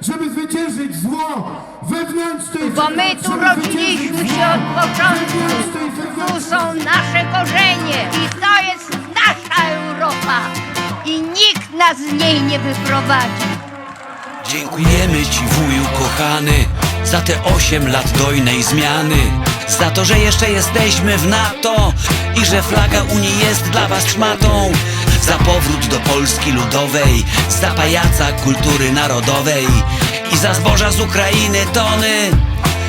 żeby zwyciężyć zło wewnętrznej Bo my tu rodziliśmy się od początku. Tu są nasze korzenie i to jest nasza Europa. I nikt nas z niej nie wyprowadzi. Dziękujemy Ci wuju kochany Za te osiem lat dojnej zmiany Za to, że jeszcze jesteśmy w NATO I że flaga Unii jest dla Was szmatą Za powrót do Polski Ludowej Za pajaca kultury narodowej I za zboża z Ukrainy tony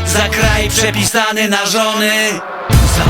Za kraj przepisany na żony. Za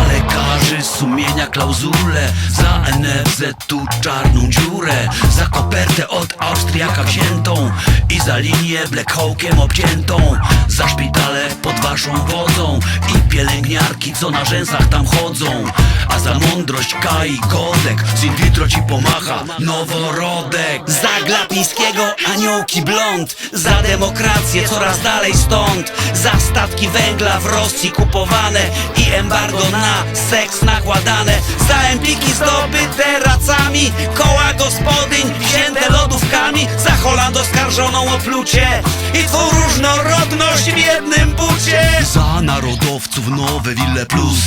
lekarzy sumienia klauzule. Za NFZ tu czarną dziurę. Za kopertę od Austriaka wziętą I za linię Black Hawkiem obciętą. Za szpitale pod waszą wodzą I pielęgniarki co na rzęsach tam chodzą. A za mądrość Kai Godek Z in vitro ci pomacha noworodek. Za Glapińskiego aniołki blond Za demokrację coraz dalej stąd. Za węgla w Rosji kupowane I embargo na seks nakładane. Za empiki zdobyte racami Koła gospodyń wzięte lodówkami Za Holand oskarżoną o plucie. I twą różnorodność Za narodowców nowe Wille Plus.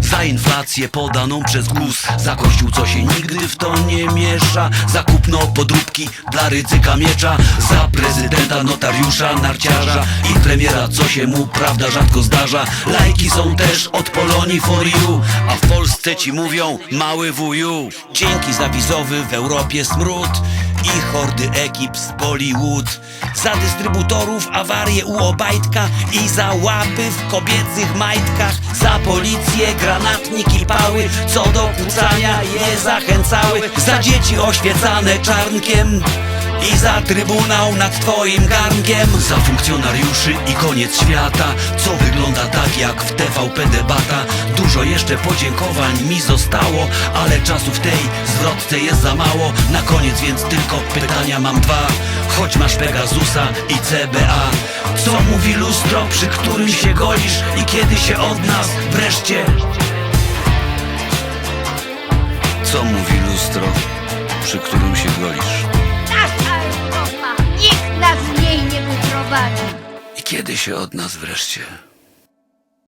Za inflację podaną przez GUS. Za kościół, co się nigdy w to nie miesza. Za kupno podróbki dla ryzyka miecza. Za prezydenta, notariusza, narciarza I premiera, co się mu prawda rzadko zdarza. Lajki są też od Polonii for you. A w Polsce ci mówią mały wuju. Dzięki za wizowy w Europie smród i hordy ekip z Bollywood. Za dystrybutorów awarie u Obajtka I za łapy w kobiecych majtkach. Za policję, granatnik i pały Co do kłócania je zachęcały. Za dzieci oświecane czarnkiem i za trybunał nad twoim garnkiem. Za funkcjonariuszy i koniec świata. Co wygląda tak jak w TVP debata? Dużo jeszcze podziękowań mi zostało Ale czasu w tej zwrotce jest za mało. Na koniec więc tylko pytania mam dwa. Choć masz Pegasusa i CBA Co mówi lustro, przy którym się golisz? I kiedy się od nas wreszcie? Co mówi lustro, przy którym się golisz Europa. Nikt nas z niej nie. I kiedy się od nas wreszcie